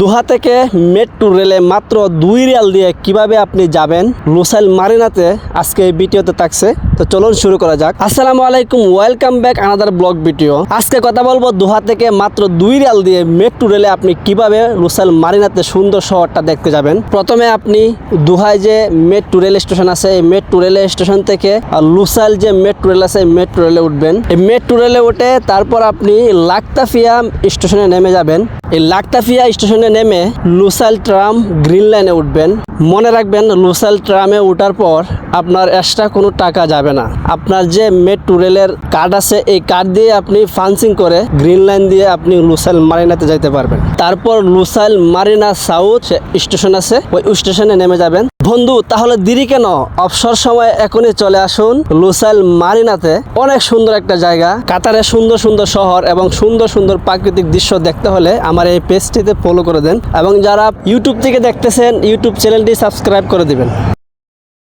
দোহা থেকে মেট্রো রেলে মাত্র দুই রিয়াল দিয়ে কীভাবে আপনি যাবেন লুসাইল মারিনাতে আজকে এই ভিডিওতে থাকছে। তো চলুন শুরু করা যাক। আসসালামু আলাইকুম, welcome back another vlog video. আজকে কথা বলব দোহা থেকে মাত্র দুই রিয়াল দিয়ে মেট্রো রেলে আপনি কীভাবে লুসাইল মারিনাতে সুন্দর শহরটা দেখতে যাবেন। প্রথমে আপনি দোহায় যে মেট্রো রেল স্টেশন আছে, এই মেট্রো রেল স্টেশন থেকে লুসাইল যে মেট্রো রেল আছে মেট্রো রেলে উঠবেন। এই মেট্রো রেলে উঠে তারপর আপনি লাক্তাফিয়া স্টেশনে নেমে যাবেন। এই লাক্তাফিয়া স্টেশনে নেমে লুসাইল ট্রাম গ্রিন লাইনে উঠবেন। মনে রাখবেন, লুসাইল ট্রামে ওঠার পর আপনার এক্সট্রা কোনো টাকা যাবে না। আপনার যে মেট্রো রেলের কার্ড আছে, এই কার্ড দিয়ে আপনি ফান্সিং করে গ্রিন লাইন দিয়ে আপনি লুসাইল মারিনাতে যাইতে পারবেন। তারপর লুসাইল মারিনা সাউথ স্টেশন আছে, ওই স্টেশনে নেমে যাবেন। বন্ধু, তাহলে দেরি কেন? অবসর সময় এখনই চলে আসুন লুসাইল মারিনাতে অনেক সুন্দর একটা জায়গা। কাতারে সুন্দর সুন্দর শহর এবং সুন্দর সুন্দর প্রাকৃতিক দৃশ্য দেখতে হলে আমার এই পেজটিতে ফলো করে দেন এবং যারা ইউটিউব থেকে দেখতেছেন ইউটিউব চ্যানেলটি সাবস্ক্রাইব করে দিবেন।